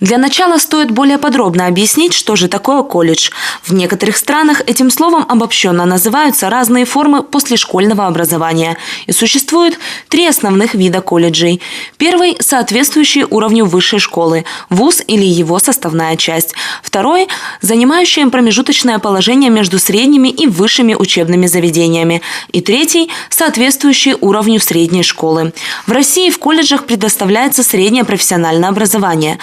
Для начала стоит более подробно объяснить, что же такое колледж. В некоторых странах этим словом обобщенно называются разные формы послешкольного образования. И существует три основных вида колледжей. Первый – соответствующий уровню высшей школы, вуз или его составная часть. Второй – занимающий промежуточное положение между средними и высшими учебными заведениями. И третий – соответствующий уровню средней школы. В России в колледжах предоставляется среднее профессиональное образование.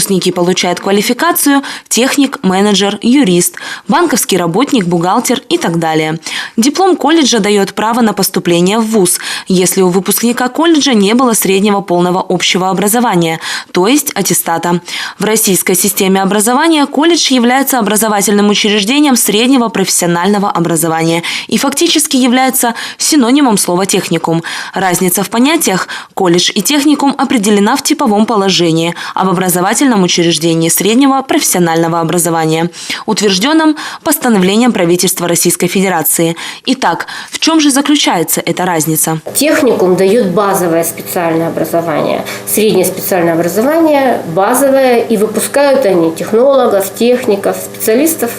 Выпускники получают квалификацию техник, менеджер, юрист, банковский работник, бухгалтер и так далее. Диплом колледжа дает право на поступление в ВУЗ, если у выпускника колледжа не было среднего полного общего образования, то есть аттестата. В российской системе образования колледж является образовательным учреждением среднего профессионального образования и фактически является синонимом слова «техникум». Разница в понятиях «колледж» и «техникум» определена в типовом положении об образовательном образовательном учреждении среднего профессионального образования, утвержденном постановлением правительства Российской Федерации. Итак, в чем же заключается эта разница? Техникум дает базовое специальное образование, среднее специальное образование, базовое, и выпускают они технологов, техников, специалистов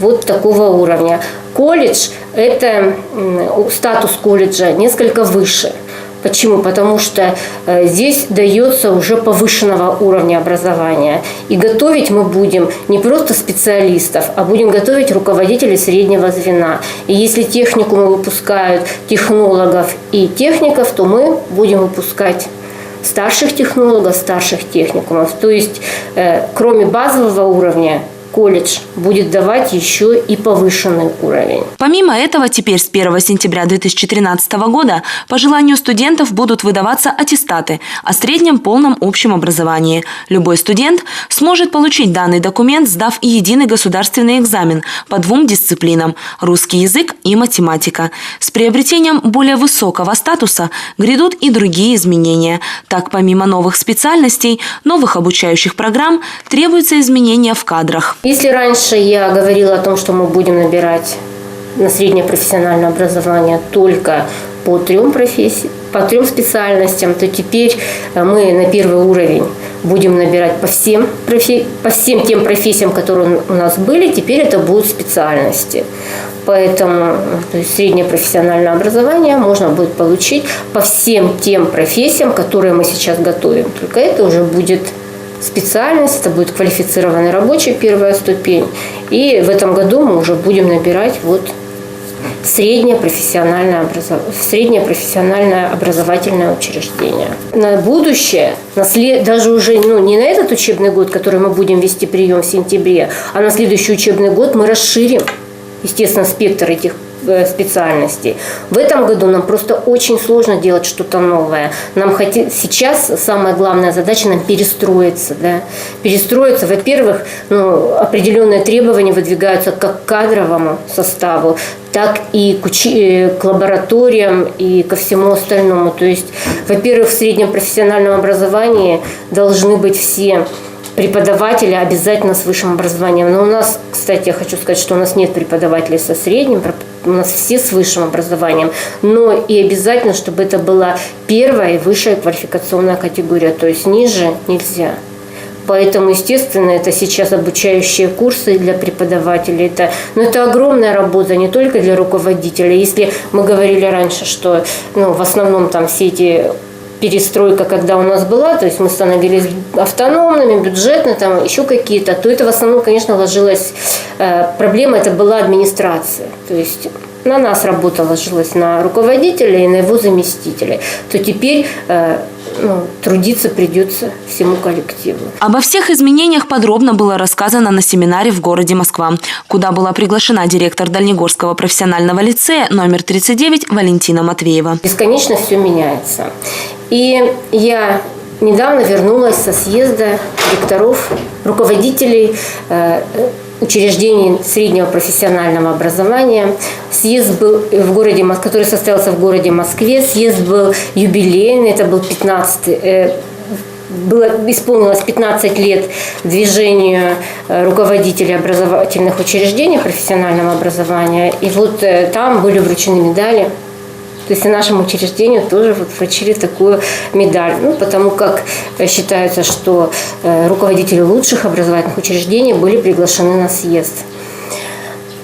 вот такого уровня. Колледж – это статус колледжа несколько выше – Почему? Потому что э, здесь дается уже повышенного уровня образования. И готовить мы будем не просто специалистов, а будем готовить руководителей среднего звена. И если техникумы выпускают технологов и техников, то мы будем выпускать старших технологов, старших техникумов. То есть, э, кроме базового уровня, колледж будет давать еще и повышенный уровень. Помимо этого, теперь с 1 сентября 2013 года по желанию студентов будут выдаваться аттестаты о среднем полном общем образовании. Любой студент сможет получить данный документ, сдав единый государственный экзамен по двум дисциплинам – русский язык и математика. С приобретением более высокого статуса грядут и другие изменения. Так, помимо новых специальностей, новых обучающих программ, требуются изменения в кадрах. Если раньше я говорила о том, что мы будем набирать на среднее профессиональное образование только по трем профессиям, по трем специальностям, то теперь э, мы на первый уровень будем набирать по всем, профи, по всем тем профессиям, которые у нас были, теперь это будут специальности. Поэтому то есть среднее профессиональное образование можно будет получить по всем тем профессиям, которые мы сейчас готовим. Только это уже будет специальность, это будет квалифицированный рабочий первая ступень. И в этом году мы уже будем набирать вот среднее профессиональное, образов... среднее профессиональное образовательное учреждение. На будущее, на след... даже уже ну, не на этот учебный год, который мы будем вести прием в сентябре, а на следующий учебный год мы расширим, естественно, спектр этих специальностей. В этом году нам просто очень сложно делать что-то новое. Нам хотим, сейчас самая главная задача нам перестроиться. Да? Перестроиться, во-первых, ну, определенные требования выдвигаются как к кадровому составу, так и учи, к лабораториям и ко всему остальному. То есть, во-первых, в среднем профессиональном образовании должны быть все преподаватели обязательно с высшим образованием. Но у нас, кстати, я хочу сказать, что у нас нет преподавателей со средним у нас все с высшим образованием, но и обязательно, чтобы это была первая и высшая квалификационная категория, то есть ниже нельзя. Поэтому, естественно, это сейчас обучающие курсы для преподавателей. Это, но это огромная работа не только для руководителя. Если мы говорили раньше, что ну, в основном там все эти перестройка, когда у нас была, то есть мы становились автономными, бюджетно, там еще какие-то, то это в основном, конечно, ложилось, э, проблема это была администрация, то есть на нас работа ложилась на руководителя и на его заместителей, то теперь э, ну, трудиться придется всему коллективу. Обо всех изменениях подробно было рассказано на семинаре в городе Москва, куда была приглашена директор Дальнегорского профессионального лицея номер 39 Валентина Матвеева. Бесконечно все меняется. И я недавно вернулась со съезда директоров, руководителей э, учреждений среднего профессионального образования. Съезд был в городе, который состоялся в городе Москве. Съезд был юбилейный, это был 15 э, было, исполнилось 15 лет движению э, руководителей образовательных учреждений профессионального образования. И вот там были вручены медали То есть и нашему учреждению тоже вот вручили такую медаль. Ну, потому как считается, что э, руководители лучших образовательных учреждений были приглашены на съезд.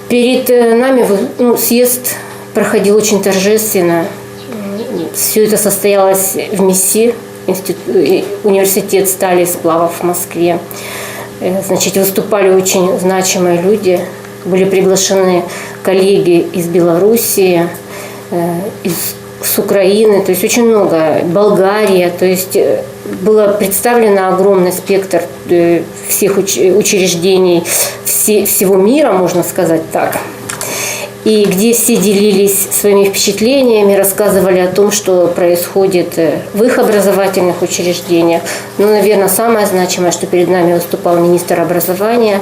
Перед э, нами ну, съезд проходил очень торжественно. Все это состоялось в МИСИ, институ- э, университет стали и сплавов в Москве. Значит, выступали очень значимые люди. Были приглашены коллеги из Белоруссии, из с Украины, то есть очень много, Болгария, то есть э, было представлено огромный спектр э, всех уч- учреждений все- всего мира, можно сказать так. И где все делились своими впечатлениями, рассказывали о том, что происходит э, в их образовательных учреждениях. Ну, наверное, самое значимое, что перед нами выступал министр образования,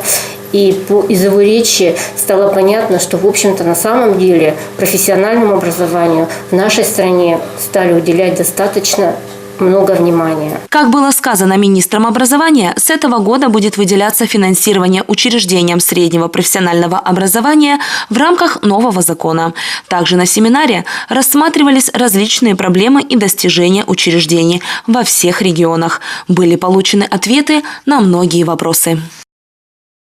и по, из его речи стало понятно, что, в общем-то, на самом деле профессиональному образованию в нашей стране стали уделять достаточно много внимания. Как было сказано министром образования, с этого года будет выделяться финансирование учреждениям среднего профессионального образования в рамках нового закона. Также на семинаре рассматривались различные проблемы и достижения учреждений во всех регионах. Были получены ответы на многие вопросы.